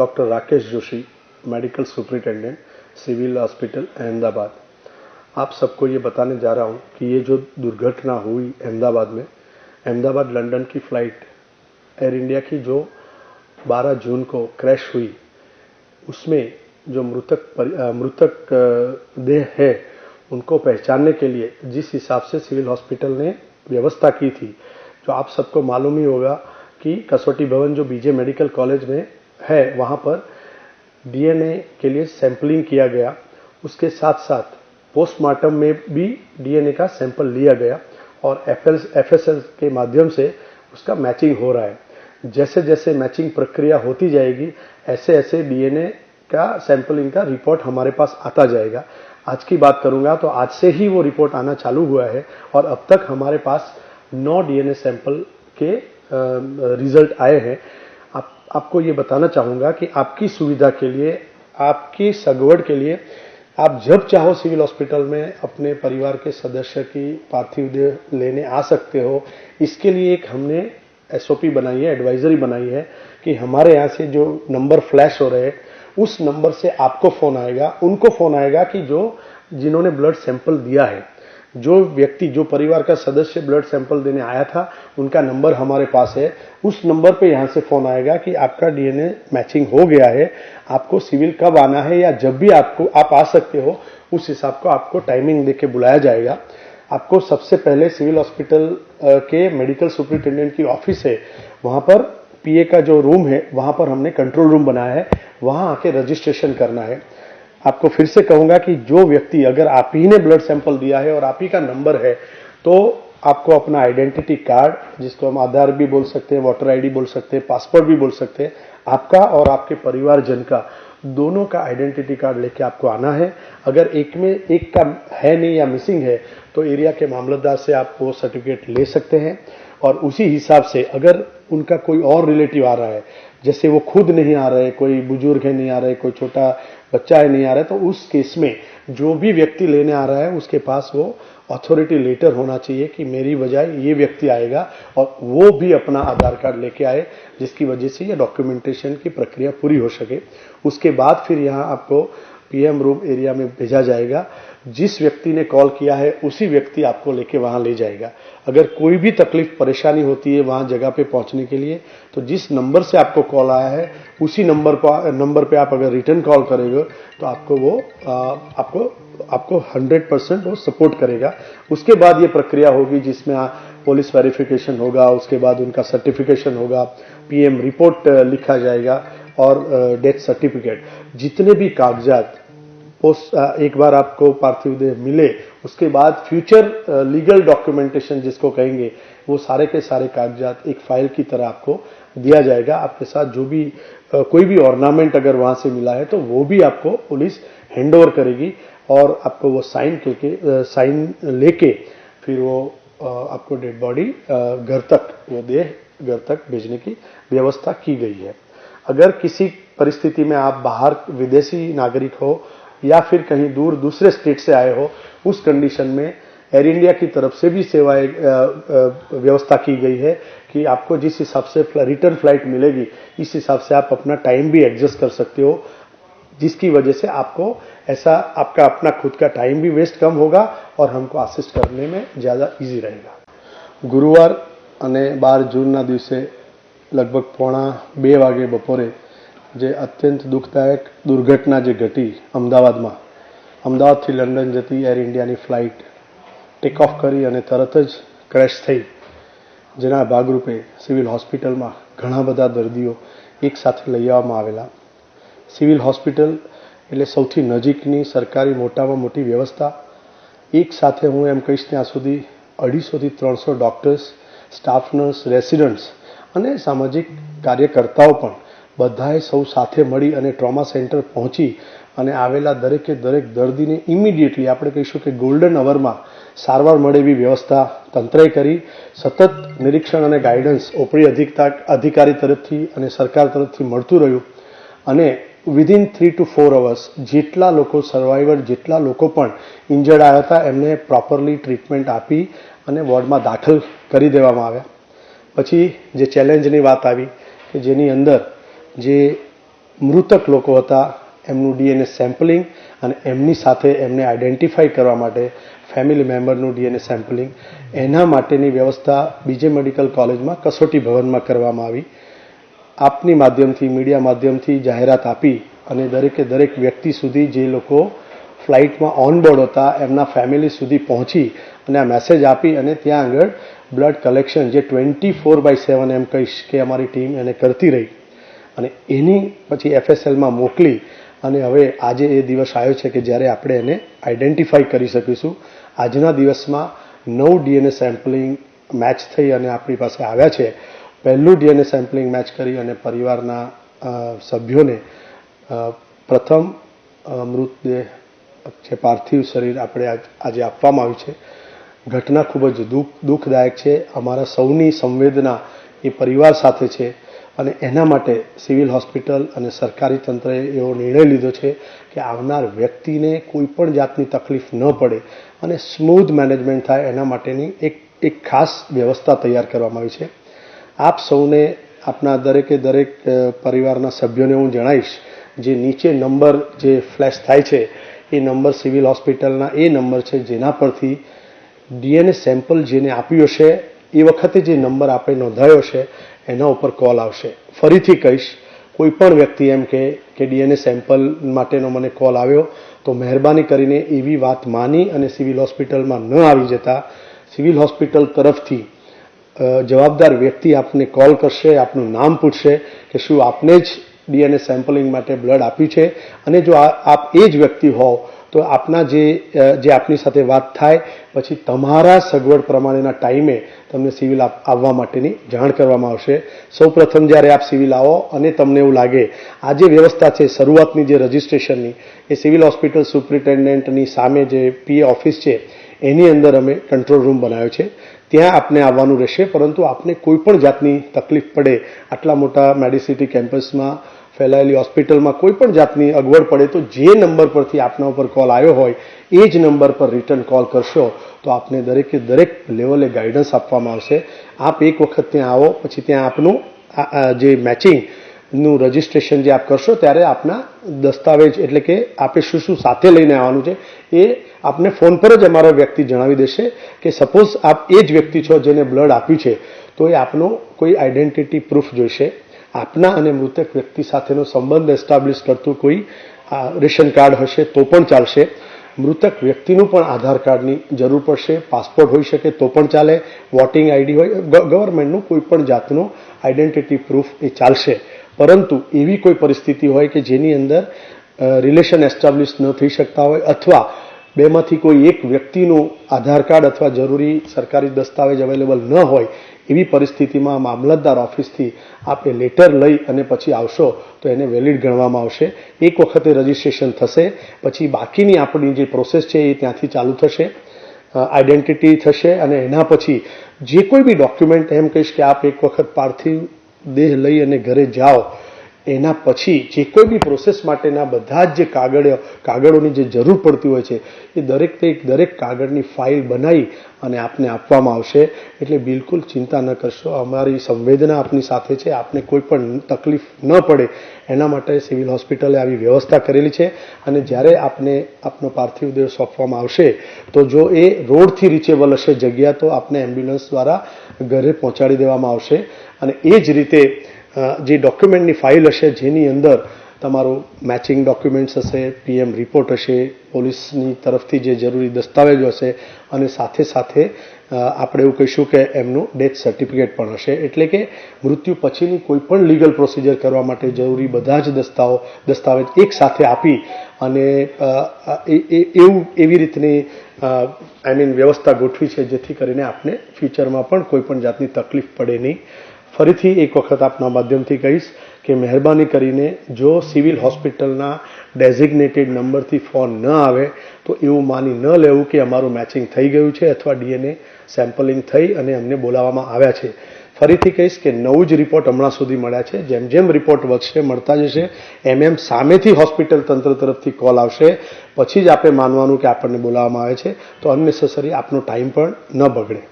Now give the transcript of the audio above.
Doctor Rakesh Joshi medical superintendent civil hospital Ahmedabad आप सबको ये बताने जा रहा हूँ कि ये जो दुर्घटना हुई अहमदाबाद में, अहमदाबाद, लंदन की फ़्लाइट, एयर इंडिया की जो 12 जून को क्रैश हुई, उसमें जो मृतक मृतक देह है, उनको पहचानने के लिए जिस हिसाब से सिविल हॉस्पिटल ने व्यवस्था की थी जो आप सबको मालूम ही होगा कि कसौटी भवन जो बीजे मेडिकल कॉलेज में है वहाँ पर डीएनए के लिए सैंपलिंग किया गया। उसके साथ साथ पोस्टमार्टम में भी डीएनए का सैंपल लिया गया और एफएसएल के माध्यम से उसका मैचिंग हो रहा है। जैसे जैसे मैचिंग प्रक्रिया होती जाएगी ऐसे ऐसे डीएनए का सैंपलिंग का रिपोर्ट हमारे पास आता जाएगा। आज की बात करूँगा तो आज से ही वो रिपोर्ट आना चालू हुआ है और अब तक हमारे पास नौ डीएनए सैंपल के रिज़ल्ट आए हैं। आपको ये बताना चाहूँगा कि आपकी सुविधा के लिए, आपकी सगवड़ के लिए, आप जब चाहो सिविल हॉस्पिटल में अपने परिवार के सदस्य की पार्थिव देह लेने आ सकते हो। इसके लिए एक हमने एसओपी बनाई है एडवाइजरी बनाई है कि हमारे यहाँ से जो नंबर फ्लैश हो रहे हैं, उस नंबर से आपको फ़ोन आएगा, उनको फ़ोन आएगा कि जो, जिन्होंने ब्लड सैंपल दिया है। जो व्यक्ति, जो परिवार का सदस्य ब्लड सैंपल देने आया था, उनका नंबर हमारे पास है। उस नंबर पे यहाँ से फ़ोन आएगा कि आपका डीएनए मैचिंग हो गया है। आपको सिविल कब आना है या जब भी आपको, आप आ सकते हो, उस हिसाब को आपको टाइमिंग दे के बुलाया जाएगा। आपको सबसे पहले सिविल हॉस्पिटल के मेडिकल सुपरिटेंडेंट की ऑफ़िस है। वहाँ पर पीए का जो रूम है, वहाँ पर हमने कंट्रोल रूम बनाया है। वहाँ आके रजिस्ट्रेशन करना है। आपको फिर से कहूँगा कि जो व्यक्ति अगर आप ही ने ब्लड सैंपल दिया है और आप ही का नंबर है तो आपको अपना आइडेंटिटी कार्ड जिसको हम आधार भी बोल सकते हैं वोटर आईडी बोल सकते हैं पासपोर्ट भी बोल सकते हैं, आपका और आपके परिवारजन का, दोनों का आइडेंटिटी कार्ड लेके आपको आना है। अगर एक में एक का है नहीं या मिसिंग है तो एरिया के मामलतदार से आप वो सर्टिफिकेट ले सकते हैं। और उसी हिसाब से अगर उनका कोई और रिलेटिव आ रहा है, जैसे वो खुद नहीं आ रहे, कोई बुज़ुर्ग है नहीं आ रहे, कोई छोटा बच्चा है नहीं आ रहा है तो उस केस में जो भी व्यक्ति लेने आ रहा है, उसके पास वो अथॉरिटी लेटर होना चाहिए कि मेरी बजाय ये व्यक्ति आएगा और वो भी अपना आधार कार्ड लेके आए, जिसकी वजह से ये डॉक्यूमेंटेशन की प्रक्रिया पूरी हो सके। उसके बाद फिर यहाँ आपको पीएम रूम एरिया में भेजा जाएगा। जिस व्यक्ति ने कॉल किया है उसी व्यक्ति आपको लेके वहाँ ले जाएगा। अगर कोई भी तकलीफ़ परेशानी होती है वहाँ जगह पे पहुँचने के लिए तो जिस नंबर से आपको कॉल आया है उसी नंबर पर नंबर पे आप अगर रिटर्न कॉल करेंगे तो आपको वो आ, आपको आपको 100 परसेंट वो सपोर्ट करेगा। उसके बाद ये प्रक्रिया होगी जिसमें पुलिस वेरिफिकेशन होगा उसके बाद उनका सर्टिफिकेशन होगा पीएम रिपोर्ट लिखा जाएगा और डेथ सर्टिफिकेट जितने भी कागजात अ, एक बार आपको पार्थिव देह मिले उसके बाद फ्यूचर लीगल डॉक्यूमेंटेशन जिसको कहेंगे वो सारे के सारे कागजात एक फ़ाइल की तरह आपको दिया जाएगा। आपके साथ जो भी कोई भी ऑर्नामेंट अगर वहाँ से मिला है तो वो भी आपको पुलिस हैंड ओवर करेगी और आपको वो साइन करके साइन लेके फिर वो आपको डेड बॉडी घर तक वो देह घर तक भेजने की व्यवस्था की गई है। अगर किसी परिस्थिति में आप बाहर विदेशी नागरिक हो या फिर कहीं दूर दूसरे स्टेट से आए हो उस कंडीशन में एयर इंडिया की तरफ से भी सेवाएं अ, अ, व्यवस्था की गई है कि आपको जिस हिसाब से रिटर्न फ्लाइट मिलेगी इस हिसाब से आप अपना टाइम भी एडजस्ट कर सकते हो जिसकी वजह से आपको ऐसा आपका अपना खुद का टाइम भी वेस्ट कम होगा और हमको असिस्ट करने में ज़्यादा इजी रहेगा ગુરુવાર અને બાર જૂનના દિવસે લગભગ પોણા બે વાગે બપોરે જે અત્યંત દુઃખદાયક દુર્ઘટના જે ઘટી અમદાવાદમાં. અમદાવાદથી લંડન જતી એર ઇન્ડિયાની ફ્લાઇટ ટેક ઓફ કરી અને તરત જ ક્રેશ થઈ. જેના ભાગરૂપે સિવિલ હોસ્પિટલમાં ઘણા બધા દર્દીઓ એક સાથે લઈ આવવામાં આવેલા. સિવિલ હોસ્પિટલ એટલે સૌથી નજીકની સરકારી મોટામાં મોટી વ્યવસ્થા. એક સાથે હું એમ કહીશ ત્યાં સુધી અઢીસોથી ત્રણસો ડૉક્ટર્સ સ્ટાફ નર્સ રેસિડન્ટ્સ અને સામાજિક કાર્યકર્તાઓ પણ બધાએ સૌ સાથે મળી અને ટ્રોમા સેન્ટર પહોંચી અને આવેલા દરેકે દરેક દર્દીને ઇમિડિયેટલી આપણે કહીશું કે ગોલ્ડન અવરમાં સારવાર મળે એવી વ્યવસ્થા તંત્રએ કરી. સતત નિરીક્ષણ અને ગાઈડન્સ ઓપરી અધિકતા અધિકારી તરફથી અને સરકાર તરફથી મળતું રહ્યું. અને within three two four hours જેટલા લોકો સર્વાઈવર જેટલા લોકો પણ ઇન્જર્ડ આવ્યા હતા, એમને પ્રોપરલી ટ્રીટમેન્ટ આપી અને વોર્ડમાં દાખલ કરી દેવામાં આવ્યા. પછી જે ચેલેન્જની વાત આવી કે જેની અંદર જે મૃતક લોકો હતા, એમનું ડીએનએ સેમ્પલિંગ અને એમની સાથે એમને આઈડેન્ટિફાઈ કરવા માટે ફેમિલી મેમ્બરનું ડીએનએ સેમ્પલિંગ. એના માટેની વ્યવસ્થા બીજે મેડિકલ કોલેજમાં કસોટી ભવનમાં કરવામાં આવી. આપની માધ્યમથી, મીડિયા માધ્યમથી જાહેરાત આપી અને દરેકે દરેક વ્યક્તિ સુધી જે લોકો ફ્લાઇટમાં ઓન બોર્ડ હતા, એમના ફેમિલી સુધી પહોંચી અને આ મેસેજ આપી અને ત્યાં આગળ બ્લડ કલેક્શન જે ટ્વેન્ટી ફોર બાય સેવન એમ કહીશ કે અમારી ટીમ એને કરતી રહી. અને એની પછી એફએસએલમાં મોકલી અને હવે આજે એ દિવસ આવ્યો છે કે જ્યારે આપણે એને આઈડેન્ટિફાઈ કરી શકીશું. આજના દિવસમાં નવ ડીએનએ સેમ્પલિંગ મેચ થઈ અને આપણી પાસે આવ્યા છે. પહેલું ડીએનએ સેમ્પલિંગ મેચ કરી અને પરિવારના સભ્યોને પ્રથમ મૃતદેહ જે પાર્થિવ શરીર આપણે આજે આપવામાં આવ્યું છે. ઘટના ખૂબ જ દુઃખ, દુઃખદાયક છે. અમારા સૌની સંવેદના એ પરિવાર સાથે છે. અને એના માટે સિવિલ હોસ્પિટલ અને સરકારી તંત્રએ એવો નિર્ણય લીધો છે કે આવનાર વ્યક્તિને કોઈ પણ જાતની તકલીફ ન પડે અને સ્મૂધ મેનેજમેન્ટ થાય એના માટેની એક એક ખાસ વ્યવસ્થા તૈયાર કરવામાં આવી છે. આપ સૌને, આપના દરેકે દરેક પરિવારના સભ્યોને હું જણાવીશ, જે નીચે નંબર જે ફ્લેશ થાય છે, એ નંબર સિવિલ હોસ્પિટલના એ નંબર છે જેના પરથી ડીએનએ સેમ્પલ જેને આપ્યું હશે, એ વખતે જે નંબર આપણે નોંધાયો છે એના ઉપર કોલ આવશે. ફરીથી કહીશ, કોઈ પણ વ્યક્તિ એમ કે કે ડીએનએ સેમ્પલ માટેનો મને કોલ આવ્યો, તો મહેરબાની કરીને એવી વાત માની અને સિવિલ હોસ્પિટલમાં ન આવી જતા. સિવિલ હોસ્પિટલ તરફથી જવાબદાર વ્યક્તિ આપને કોલ કરશે, આપનું નામ પૂછશે કે શું આપને જ ડીએનએ સેમ્પલિંગ માટે બ્લડ આપ્યું છે. અને જો આપ એ જ વ્યક્તિ હોવ તો આપના જે જે આપની સાથે વાત થાય, પછી તમારા સગવડ પ્રમાણેના ટાઈમે તમને સિવિલ આવવા માટેની જાણ કરવામાં આવશે. સૌપ્રથમ જ્યારે આપ સિવિલ આવો અને તમને એવું લાગે, આ જે વ્યવસ્થા છે, શરૂઆતની જે રજિસ્ટ્રેશનની, એ સિવિલ હોસ્પિટલ સુપ્રિન્ટેન્ડન્ટની સામે જે પીએ ઓફિસ છે, એની અંદર અમે કંટ્રોલ રૂમ બનાવ્યો છે. ત્યાં આપને આવવાનું રહેશે, પરંતુ આપને કોઈ પણ જાતની તકલીફ પડે, આટલા મોટા મેડિસિટી કેમ્પસમાં ફેલાયેલી હોસ્પિટલમાં કોઈ પણ જાતની અગવડ પડે તો જે નંબર પરથી આપના ઉપર કોલ આવ્યો હોય, એ જ નંબર પર રિટર્ન કોલ કરશો તો આપને દરેકે દરેક લેવલે ગાઈડન્સ આપવામાં આવશે. આપ એક વખત ત્યાં આવો, પછી ત્યાં આપનું જે મેચિંગનું રજિસ્ટ્રેશન જે આપ કરશો ત્યારે આપના દસ્તાવેજ એટલે કે આપે શું શું સાથે લઈને આવવાનું છે, એ આપને ફોન પર જ અમારો વ્યક્તિ જણાવી દેશે કે સપોઝ આપ એ જ વ્યક્તિ છો જેને બ્લડ આપ્યું છે, તો એ આપનો કોઈ આઈડેન્ટિટી પ્રૂફ જોઈશે. આપના અને મૃતક વ્યક્તિ સાથેનો સંબંધ એસ્ટાબ્લિશ કરતું કોઈ રેશન કાર્ડ હશે તો પણ ચાલશે. મૃતક વ્યક્તિનું પણ આધાર કાર્ડની જરૂર પડશે, પાસપોર્ટ હોઈ શકે તો પણ ચાલે, વોટિંગ આઈડી હોય ગવર્મેન્ટનું કોઈ પણ જાતનું આઈડેન્ટિટી પ્રૂફ એ ચાલશે. પરંતુ એવી કોઈ પરિસ્થિતિ હોય કે જેની અંદર રિલેશન એસ્ટાબ્લિશ ન થઈ શકતા હોય અથવા બેમાંથી કોઈ એક વ્યક્તિનું આધાર કાર્ડ અથવા જરૂરી સરકારી દસ્તાવેજ અવેલેબલ ન હોય, એવી પરિસ્થિતિમાં મામલતદાર ઓફિસથી આપે લેટર લઈ અને પછી આવશો તો એને વેલિડ ગણવામાં આવશે. એક વખતે રજીસ્ટ્રેશન થશે, પછી બાકીની આપણી જે પ્રોસેસ છે એ ત્યાંથી ચાલુ થશે આઈડેન્ટિટી થશે અને એના પછી જે કોઈ બી ડોક્યુમેન્ટ એમ કહીશ કે આપ એક વખત પાર્થિવ દેહ લઈ અને ઘરે જાઓ એના પછી જે કોઈ બી પ્રોસેસ માટેના બધા જ જે કાગળ કાગળોની જે જરૂર પડતી હોય છે, એ દરેક તે દરેક કાગળની ફાઇલ બનાવી અને આપને આપવામાં આવશે. એટલે બિલકુલ ચિંતા ન કરશો, અમારી સંવેદના આપની સાથે છે. આપને કોઈ પણ તકલીફ ન પડે. એના માટે સિવિલ હોસ્પિટલે આવી વ્યવસ્થા કરેલી છે. અને જ્યારે આપને આપનો પાર્થિવ દેહ સોંપવામાં આવશે, તો જો એ રોડથી રીચેબલ હશે જગ્યા, તો આપને એમ્બ્યુલન્સ દ્વારા ઘરે પહોંચાડી દેવામાં આવશે. અને એ જ રીતે જે ડોક્યુમેન્ટની ફાઇલ હશે, જેની અંદર તમારું મેચિંગ ડોક્યુમેન્ટ્સ હશે, પીએમ રિપોર્ટ હશે, પોલીસની તરફથી જે જરૂરી દસ્તાવેજો હશે, અને સાથે સાથે આપણે એવું કહીશું કે એમનું ડેથ સર્ટિફિકેટ પણ હશે. એટલે કે મૃત્યુ પછીની કોઈ પણ લીગલ પ્રોસિજર કરવા માટે જરૂરી બધા જ દસ્તાઓ, દસ્તાવેજ એક સાથે આપી અને એવું, એવી રીતની આઈ મીન વ્યવસ્થા ગોઠવી છે જેથી કરીને આપને ફ્યુચરમાં પણ કોઈ પણ જાતની તકલીફ પડે નહીં. ફરીથી એક વખત આપના માધ્યમથી કહીશ કે મહેરબાની કરીને જો સિવિલ હોસ્પિટલના ડેઝિગ્નેટેડ નંબરથી ફોન ન આવે, તો એવું માની ન લેવું કે અમારું મેચિંગ થઈ ગયું છે અથવા ડીએનએ સેમ્પલિંગ થઈ અને અમને બોલાવવામાં આવ્યા છે. ફરીથી કહીશ કે નવું જ રિપોર્ટ હમણાં સુધી મળ્યા છે. જેમ જેમ રિપોર્ટ વધશે, મળતા જશે, એમ એમ સામેથી હોસ્પિટલ તંત્ર તરફથી કોલ આવશે. પછી જ આપણે માનવાનું કે આપણને બોલાવવામાં આવે છે. તો અનનેસેસરી આપનો ટાઈમ પણ ન બગડે.